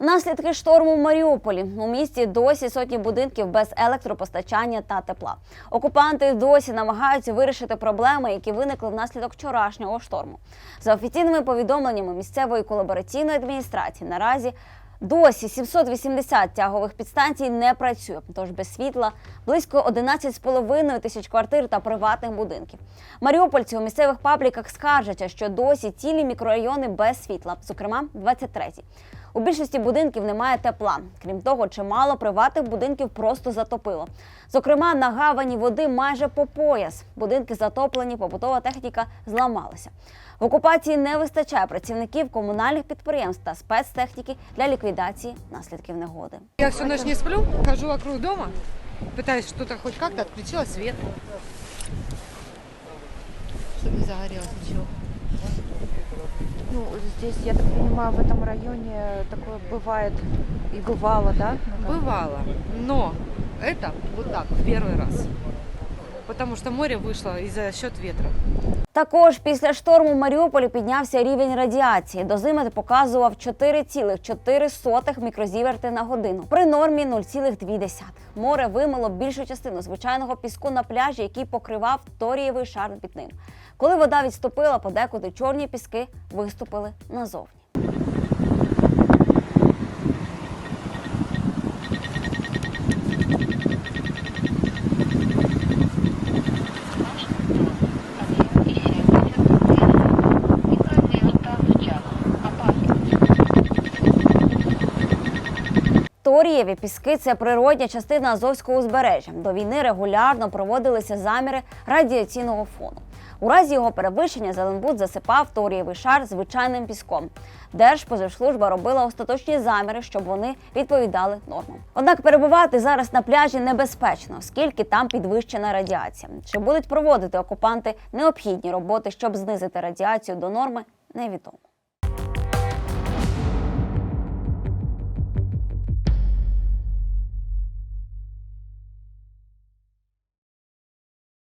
Наслідки шторму в Маріуполі у місті досі сотні будинків без електропостачання та тепла. Окупанти досі намагаються вирішити проблеми, які виникли внаслідок вчорашнього шторму. За офіційними повідомленнями місцевої колабораційної адміністрації наразі досі 780 тягових підстанцій не працює. Тож без світла близько 11,5 тисяч квартир та приватних будинків. Маріупольці у місцевих пабліках скаржаться, що досі цілі мікрорайони без світла, зокрема 23-й. У більшості будинків немає тепла. Крім того, чимало приватних будинків просто затопило. Зокрема, на гавані води майже по пояс. Будинки затоплені, побутова техніка зламалася. В окупації не вистачає працівників комунальних підприємств та спецтехніки для ліквідації наслідків негоди. Я всю ночь не сплю, хожу вокруг дома, пытаюсь что-то хоть как-то отключила свет. Чтобы не загорелось ничего. Ну, здесь, я так понимаю, в этом районе такое бывает и бывало, да? Ну, как- Бывало, но это вот так, в первый раз. Потому что море вышло и за счет ветра. Також після шторму Маріуполі піднявся рівень радіації. Дозиметр показував 4,4 мікрозіверти на годину при нормі 0,2. Море вимило більшу частину звичайного піску на пляжі, який покривав торієвий шар під ним. Коли вода відступила, подекуди чорні піски виступили назовні. Торієві піски це природня частина Азовського узбережжя. До війни регулярно проводилися заміри радіаційного фону. У разі його перевищення Зеленбуд засипав торієвий шар звичайним піском. Держпозивслужба робила остаточні заміри, щоб вони відповідали нормам. Однак перебувати зараз на пляжі небезпечно, оскільки там підвищена радіація. Чи будуть проводити окупанти необхідні роботи, щоб знизити радіацію до норми, невідомо.